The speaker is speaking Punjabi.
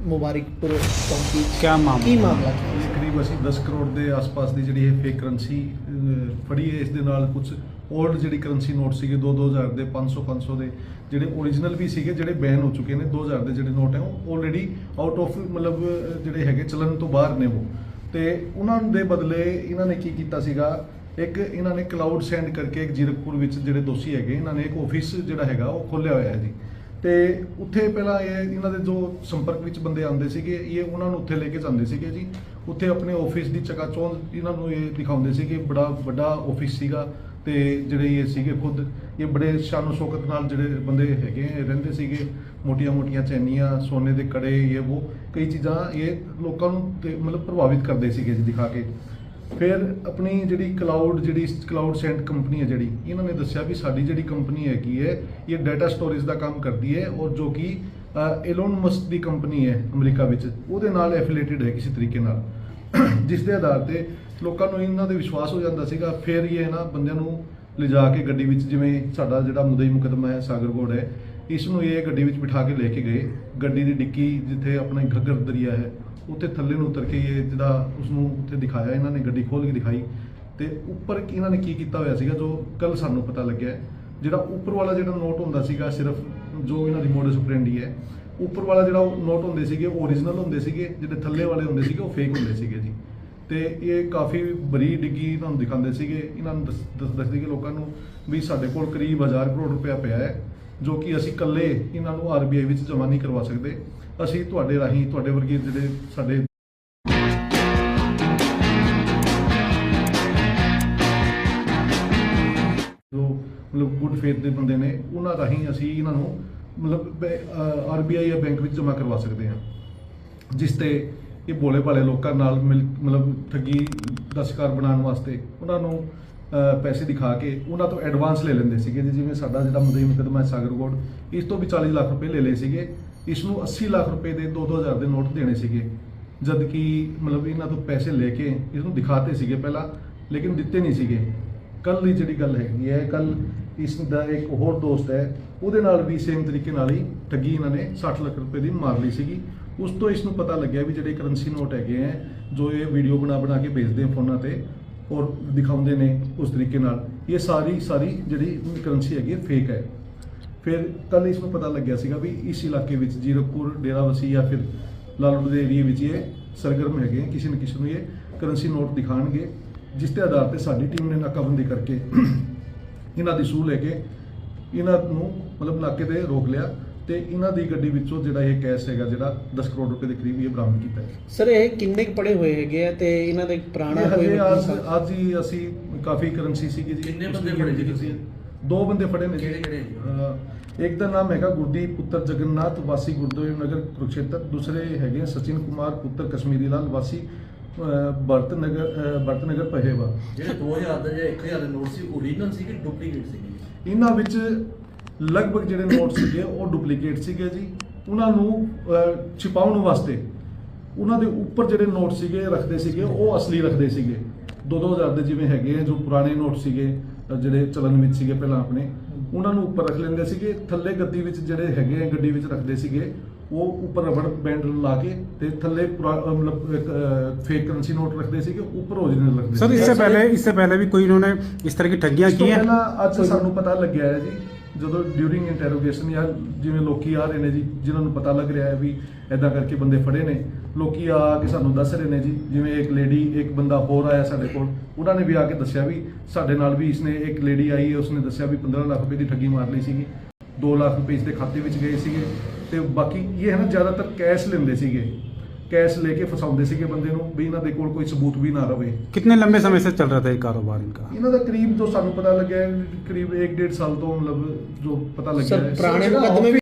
ਮੁਬਾਰਕਪੁਰ ਚੌਂਕੀ ਮਾਮਲਾ? ਕੀ ਮਾਮਲਾ ਕੀ ਇਹ ਕਰੀਬ ਅਸੀਂ 10 ਕਰੋੜ ਦੇ ਆਸ-ਪਾਸ ਦੀ ਜਿਹੜੀ ਇਹ ਫੇਕ ਕਰੰਸੀ ਫੜੀ ਹੈ ਇਸ ਦੇ ਨਾਲ ਕੁਝ 올ਡ ਜਿਹੜੀ ਕਰੰਸੀ ਨੋਟ ਸੀਗੇ 2-2000 ਦੇ 500 500 ਦੇ ਜਿਹੜੇ ਓਰੀਜਨਲ ਵੀ ਸੀਗੇ ਜਿਹੜੇ ਬੈਨ ਹੋ ਚੁੱਕੇ ਨੇ 2000 ਦੇ ਜਿਹੜੇ ਨੋਟ ਹੈ ਉਹ ਆਲਰੇਡੀ ਆਊਟ ਆਫ ਮਤਲਬ ਅਹ, ਜਿਹੜੇ ਹੈਗੇ ਚਲਨ ਤੋਂ ਬਾਹਰ ਨੇ ਉਹ। ਤੇ ਉਹਨਾਂ ਦੇ ਬਦਲੇ ਇਹਨਾਂ ਨੇ ਕੀ ਕੀਤਾ ਸੀਗਾ ਇੱਕ ਇਹਨਾਂ ਨੇ ਕਲਾਊਡ ਸੈਂਡ ਕਰਕੇ ਇੱਕ ਜੀਰਕਪੁਰ ਵਿੱਚ ਜਿਹੜੇ ਦੋਸ਼ੀ ਹੈਗੇ ਇਹਨਾਂ ਨੇ ਇੱਕ ਆਫਿਸ ਜਿਹੜਾ ਹੈਗਾ ਉਹ ਖੋਲ੍ਹਿਆ ਹੋਇਆ ਹੈ ਜੀ। ਤੇ ਉੱਥੇ ਪਹਿਲਾਂ ਇਹ ਇਹਨਾਂ ਦੇ ਜੋ ਸੰਪਰਕ ਵਿੱਚ ਬੰਦੇ ਆਉਂਦੇ ਸੀਗੇ, ਇਹ ਉਹਨਾਂ ਨੂੰ ਉੱਥੇ ਲੈ ਕੇ ਜਾਂਦੇ ਸੀਗੇ ਜੀ। ਉੱਥੇ ਆਪਣੇ ਆਫਿਸ ਦੀ ਚਕਾਚੌਂਧ ਇਹਨਾਂ ਨੂੰ ਇਹ ਦਿਖਾਉਂਦੇ ਸੀਗੇ, ਬੜਾ ਵੱਡਾ ਆਫਿਸ ਸੀਗਾ ਤੇ ਜਿਹੜੇ ਇਹ ਸੀਗੇ ਖੁਦ, ਇਹ ਬੜੇ ਸ਼ਾਨੋ ਸ਼ੌਕਤ ਨਾਲ ਜਿਹੜੇ ਬੰਦੇ ਹੈਗੇ ਰਹਿੰਦੇ ਸੀਗੇ। ਮੋਟੀਆਂ-ਮੋਟੀਆਂ ਚੈਨੀਆਂ, ਸੋਨੇ ਦੇ ਕੜੇ, ਇਹ ਉਹ, ਕਈ ਚੀਜ਼ਾਂ ਇਹ ਲੋਕਾਂ ਨੂੰ ਤੇ ਮਤਲਬ ਪ੍ਰਭਾਵਿਤ ਕਰਦੇ ਸੀਗੇ ਜੀ ਦਿਖਾ ਕੇ। ਫਿਰ ਆਪਣੀ ਜਿਹੜੀ ਕਲਾਊਡ ਜਿਹੜੀ ਕਲਾਊਡ ਸੈਂਟ ਕੰਪਨੀ ਹੈ ਜਿਹੜੀ, ਇਹਨਾਂ ਨੇ ਦੱਸਿਆ ਵੀ ਸਾਡੀ ਜਿਹੜੀ ਕੰਪਨੀ ਹੈਗੀ ਹੈ, ਇਹ ਡਾਟਾ ਸਟੋਰੇਜ ਦਾ ਕੰਮ ਕਰਦੀ ਹੈ ਔਰ ਜੋ ਕਿ ਐਲੋਨ ਮਸਕ ਦੀ ਕੰਪਨੀ ਹੈ ਅਮਰੀਕਾ ਵਿੱਚ, ਉਹਦੇ ਨਾਲ ਐਫੀਲੀਏਟਡ ਹੈ ਕਿਸੇ ਤਰੀਕੇ ਨਾਲ। ਜਿਸ ਦੇ ਆਧਾਰ ਤੇ ਲੋਕਾਂ ਨੂੰ ਇਹਨਾਂ ਦੇ ਵਿਸ਼ਵਾਸ ਹੋ ਜਾਂਦਾ ਸੀਗਾ, ਫਿਰ ਇਹ ਇਹਨਾਂ ਬੰਦਿਆਂ ਨੂੰ ਲਿਜਾ ਕੇ ਗੱਡੀ ਵਿੱਚ, ਜਿਵੇਂ ਸਾਡਾ ਜਿਹੜਾ ਮੁਦਈ ਮੁਕਦਮਾ ਹੈ ਸਾਗਰਗੋੜ ਹੈ ਇਸ ਨੂੰ ਇਹ ਗੱਡੀ ਵਿੱਚ ਬਿਠਾ ਕੇ ਲੈ ਕੇ ਗਏ। ਗੱਡੀ ਦੀ ਡਿੱਕੀ ਜਿੱਥੇ ਆਪਣਾ ਘੱਗਰ ਦਰਿਆ ਹੈ, ਉੱਥੇ ਥੱਲੇ ਨੂੰ ਉਤਰ ਕੇ ਇਹ ਜਿਹੜਾ ਉਸ ਨੂੰ ਉੱਥੇ ਦਿਖਾਇਆ, ਇਹਨਾਂ ਨੇ ਗੱਡੀ ਖੋਲ ਕੇ ਦਿਖਾਈ। ਤੇ ਉੱਪਰ ਕੀ ਇਹਨਾਂ ਨੇ ਕੀ ਕੀਤਾ ਹੋਇਆ ਸੀਗਾ, ਜੋ ਕੱਲ ਸਾਨੂੰ ਪਤਾ ਲੱਗਿਆ ਜਿਹੜਾ ਉੱਪਰ ਵਾਲਾ ਜਿਹੜਾ ਨੋਟ ਹੁੰਦਾ ਸੀਗਾ, ਸਿਰਫ ਜੋ ਇਹਨਾਂ ਦੀ ਮੋਡਸ ਆਪਰੈਂਡੀ ਹੈ, ਉੱਪਰ ਵਾਲਾ ਜਿਹੜਾ ਨੋਟ ਹੁੰਦੇ ਸੀਗੇ, ਉਹ ਓਰੀਜਨਲ ਹੁੰਦੇ ਸੀਗੇ, ਜਿਹੜੇ ਥੱਲੇ ਵਾਲੇ ਹੁੰਦੇ ਸੀਗੇ, ਉਹ ਫੇਕ ਹੁੰਦੇ ਸੀਗੇ ਜੀ। ਤੇ ਇਹ ਕਾਫੀ ਬਰੀ ਡਿੱਗੀ ਤੁਹਾਨੂੰ ਦਿਖਾਉਂਦੇ ਸੀਗੇ। ਇਹਨਾਂ ਨੂੰ ਦੱਸ ਦੱਸ- ਦੱਸਦੇ ਕਿ ਲੋਕਾਂ ਨੂੰ ਵੀ ਸਾਡੇ ਕੋਲ ਕਰੀਬ 1000 ਕਰੋੜ ਰੁਪਇਆ ਪਿਆ ਹੈ। ਜੋ ਕਿ ਅਸੀਂ ਇਕੱਲੇ ਇਹਨਾਂ ਨੂੰ ਆਰਬੀਆਈ ਵਿੱਚ ਜਮ੍ਹਾਂ ਨਹੀਂ ਕਰਵਾ ਸਕਦੇ, ਅਸੀਂ ਤੁਹਾਡੇ ਰਾਹੀਂ ਤੁਹਾਡੇ ਵਰਗੇ ਜਿਹੜੇ ਸਾਡੇ ਜੋ ਮਤਲਬ ਗੁੱਡ ਫੇਥ ਦੇ ਬੰਦੇ ਨੇ, ਉਹਨਾਂ ਰਾਹੀਂ ਅਸੀਂ ਇਹਨਾਂ ਨੂੰ ਮਤਲਬ ਆਰਬੀਆਈ ਜਾਂ ਬੈਂਕ ਵਿੱਚ ਜਮ੍ਹਾਂ ਕਰਵਾ ਸਕਦੇ ਹਾਂ। ਜਿਸ ਤੇ ਇਹ ਭੋਲੇ ਭਾਲੇ ਲੋਕਾਂ ਨਾਲ ਮਿਲ, ਮਤਲਬ ਠੱਗੀ ਦਾ ਸ਼ਿਕਾਰ ਬਣਾਉਣ ਵਾਸਤੇ ਉਹਨਾਂ ਨੂੰ ਪੈਸੇ ਦਿਖਾ ਕੇ ਉਹਨਾਂ ਤੋਂ ਐਡਵਾਂਸ ਲੈ ਲੈਂਦੇ ਸੀਗੇ ਜੀ, ਜਿਵੇਂ ਸਾਡਾ ਜਿਹੜਾ ਮੁਦਈ ਮੁਕਦਮਾ ਹੈ ਸਾਗਰਗੋਡ ਇਸ ਤੋਂ ਵੀ 40 ਲੱਖ ਰੁਪਏ ਲੈ ਲਏ ਸੀਗੇ। ਇਸ ਨੂੰ 80 ਲੱਖ ਰੁਪਏ ਦੇ 2-2000 ਦੇ ਨੋਟ ਦੇਣੇ ਸੀਗੇ। ਜਦ ਕਿ ਮਤਲਬ ਇਹਨਾਂ ਤੋਂ ਪੈਸੇ ਲੈ ਕੇ ਇਸ ਨੂੰ ਦਿਖਾਤੇ ਸੀਗੇ ਪਹਿਲਾਂ ਲੇਕਿਨ ਦਿੱਤੇ ਨਹੀਂ ਸੀਗੇ। ਕੱਲ ਦੀ ਜਿਹੜੀ ਗੱਲ ਹੈਗੀ ਹੈ ਕੱਲ ਇਸ ਦਾ ਇੱਕ ਹੋਰ ਦੋਸਤ ਹੈ ਉਹਦੇ ਨਾਲ ਵੀ ਸੇਮ ਤਰੀਕੇ ਨਾਲ ਹੀ ਠੱਗੀ ਇਹਨਾਂ ਨੇ 60 ਲੱਖ ਰੁਪਏ ਦੀ ਮਾਰ ਲਈ ਸੀਗੀ। ਉਸ ਤੋਂ ਇਸ ਨੂੰ ਪਤਾ ਲੱਗਿਆ ਵੀ ਜਿਹੜੇ ਕਰੰਸੀ ਨੋਟ ਹੈਗੇ ਹੈ ਜੋ ਇਹ ਵੀਡੀਓ ਬਣਾ ਬਣਾ ਕੇ ਭੇਜਦੇ ਆ ਫੋਨਾਂ ਤੇ ਔਰ ਦਿਖਾਉਂਦੇ ਨੇ ਉਸ ਤਰੀਕੇ ਨਾਲ ਇਹ ਸਾਰੀ ਸਾਰੀ ਜਿਹੜੀ ਕਰੰਸੀ ਹੈਗੀ ਹੈ ਫੇਕ ਹੈ ਫਿਰ ਕੱਲ ਇਸ ਨੂੰ ਪਤਾ ਲੱਗਿਆ ਸੀਗਾ ਵੀ ਇਸ ਇਲਾਕੇ ਵਿੱਚ ਜੀਰਕਪੁਰ, ਡੇਰਾਵਸੀ ਜਾਂ ਫਿਰ ਲਾਲੜੂ ਦੇ ਏਰੀਆ ਵਿੱਚ ਇਹ ਸਰਗਰਮ ਹੈਗੇ ਆ। ਕਿਸੇ ਨਾ ਕਿਸੇ ਨੂੰ ਇਹ ਕਰੰਸੀ ਨੋਟ ਦਿਖਾਣਗੇ ਜਿਸ ਦੇ ਆਧਾਰ ਤੇ ਸਾਡੀ ਟੀਮ ਨੇ ਨਾਕਾਬੰਦੀ ਕਰਕੇ ਇਹਨਾਂ ਦੀ ਸੂਹ ਲੈ ਕੇ ਇਹਨਾਂ ਨੂੰ ਮਤਲਬ ਨਾਕੇ ਤੇ ਰੋਕ ਲਿਆ ਤੇ ਇਹਨਾਂ ਦੀ ਗੱਡੀ ਵਿੱਚੋਂ ਜਿਹੜਾ ਇਹ ਕੈਸ਼ ਹੈਗਾ ਜਿਹੜਾ 10 ਕਰੋੜ ਰੁਪਏ ਦੇ ਕਰੀਬ ਇਹ ਬਰਾਮਦ ਕੀਤਾ ਹੈ। ਸਰ ਇਹ ਕਿੰਨੇ ਕੁ ਪੜੇ ਹੋਏ ਹੈਗੇ ਆ ਤੇ ਇਹਨਾਂ ਦਾ ਪੁਰਾਣਾ ਇਹ ਕੋਈ ਹਜੇ ਅੱਜ ਹੀ ਅਸੀਂ ਕਾਫੀ ਕਰੰਸੀ ਸੀਗੀ ਜੀ। ਕਿੰਨੇ ਬੰਦੇ ਫੜੇ ਜੀ ਤੁਸੀਂ? ਦੋ ਬੰਦੇ ਫੜੇ ਨੇ ਕਿਹੜੇ ਕਿਹੜੇ ਜੀ? ਅਹ ਇੱਕ ਦਾ ਨਾਮ ਹੈਗਾ ਗੁਰਦੀਪ ਪੁੱਤਰ ਜਗਨਨਾਥ ਵਾਸੀ ਗੁਰਦੇਵ ਨਗਰ ਕੁਰੂਕਸ਼ੇਤਰ। ਦੂਸਰੇ ਹੈਗੇ ਸਚਿਨ ਕੁਮਾਰ ਪੁੱਤਰ ਕਸ਼ਮੀਰੀ ਲਾਲ ਵਾਸੀ ਅਹ ਭਰਤ ਨਗਰ ਅਹ ਭਰਤ ਨਗਰ ਪਹਿਵਾ। ਜਿਹੜੇ 2000 ਦੇ ਜਾਂ 1000 ਦੇ ਨੋਟ ਸੀ ਓਰੀਜਨਲ ਸੀ ਕਿ ਡੁਪਲੀਕੇਟ ਸੀ ਇਹਨਾਂ ਵਿੱਚ ਲਗਭਗ ਜਿਹੜੇ ਨੋਟ ਸੀਗੇ ਉਹ ਡੁਪਲੀਕੇਟ ਸੀਗੇ ਜੀ। ਉਹਨਾਂ ਨੂੰ ਛਿਪਾਉਣ ਵਾਸਤੇ ਉਹਨਾਂ ਦੇ ਉੱਪਰ ਜਿਹੜੇ ਨੋਟ ਸੀਗੇ ਰੱਖਦੇ ਸੀਗੇ ਉਹ ਅਸਲੀ ਰੱਖਦੇ ਸੀਗੇ। 2-2000 ਦੇ ਜਿਵੇਂ ਹੈਗੇ ਜੋ ਪੁਰਾਣੇ ਨੋਟ ਸੀਗੇ ਜਿਹੜੇ ਚਲਨ ਵਿੱਚ ਸੀਗੇ ਪਹਿਲਾਂ ਆਪਣੇ ਉਹਨਾਂ ਨੂੰ ਉੱਪਰ ਰੱਖ ਲੈਂਦੇ ਸੀਗੇ। ਥੱਲੇ ਗੱਦੀ ਵਿੱਚ ਜਿਹੜੇ ਹੈਗੇ ਗੱਡੀ ਵਿੱਚ ਰੱਖਦੇ ਸੀਗੇ ਉਹ ਉੱਪਰ ਰਬੜ ਬੈਂਡ ਲਾ ਕੇ ਤੇ ਥੱਲੇ ਮਤਲਬ ਫੇਕ ਕਰੰਸੀ ਨੋਟ ਰੱਖਦੇ ਸੀਗੇ ਉੱਪਰ ਓਰੀਜਨਲ ਰੱਖਦੇ ਸਰ ਇਸ ਤੋਂ ਪਹਿਲੇ ਇਸ ਤੋਂ ਪਹਿਲੇ ਵੀ ਕੋਈ ਉਹਨੇ ਇਸ ਤਰ੍ਹਾਂ ਦੀ ਠੱਗੀਆਂ ਕੀਆਂ ਅੱਜ ਸਾਨੂੰ ਪਤਾ ਲੱਗਿਆ ਹੈ ਜੀ ਜਦੋਂ ਡਿਊਰਿੰਗ ਇੰਟਰੋਗੇਸ਼ਨ ਜਾਂ ਜਿਵੇਂ ਲੋਕੀ ਆ ਰਹੇ ਨੇ ਜੀ, ਜਿਨ੍ਹਾਂ ਨੂੰ ਪਤਾ ਲੱਗ ਰਿਹਾ ਹੈ ਵੀ ਐਦਾਂ ਕਰਕੇ ਬੰਦੇ ਫੜੇ ਨੇ, ਲੋਕੀ ਆ ਕੇ ਸਾਨੂੰ ਦੱਸ ਰਹੇ ਨੇ ਜੀ, ਜਿਵੇਂ ਇੱਕ ਲੇਡੀ ਇੱਕ ਬੰਦਾ ਹੋਰ ਆਇਆ ਸਾਡੇ ਕੋਲ, ਉਹਨਾਂ ਨੇ ਵੀ ਆ ਕੇ ਦੱਸਿਆ ਵੀ ਸਾਡੇ ਨਾਲ ਵੀ ਇਸਨੇ ਇੱਕ ਲੇਡੀ ਆਈ ਹੈ ਉਸਨੇ ਦੱਸਿਆ ਵੀ 15 ਲੱਖ ਰੁਪਏ ਦੀ ਠੱਗੀ ਮਾਰ ਲਈ ਸੀਗੀ 2 ਲੱਖ ਰੁਪਏ ਇਸ ਦੇ ਖਾਤੇ ਵਿੱਚ ਗਏ ਸੀਗੇ, ਤੇ ਬਾਕੀ ਇਹ ਹੈ ਨਾ ਜ਼ਿਆਦਾਤਰ ਕੈਸ਼ ਲੈਂਦੇ ਸੀਗੇ। ਕੈਸ਼ ਲੈ ਕੇ ਫਸਾਉਂਦੇ ਸੀਗੇ ਬੰਦੇ ਨੂੰ ਵੀ ਇਹਨਾਂ ਦੇ ਕੋਲ ਕੋਈ ਸਬੂਤ ਵੀ ਨਾ ਰਵੇ कितने लंबे समय से चल रहा था ये कारोबार इनका ਇਹਨਾਂ ਦਾ ਕਰੀਬ ਜੋ ਸਾਨੂੰ ਪਤਾ ਲੱਗਿਆ ਹੈ, ਕਰੀਬ 1.5 ਸਾਲ ਤੋਂ ਮਤਲਬ ਜੋ ਪਤਾ ਲੱਗਿਆ ਸਰ ਹੈ ਪੁਰਾਣੇ ਮੁਕੱਦਮੇ ਵੀ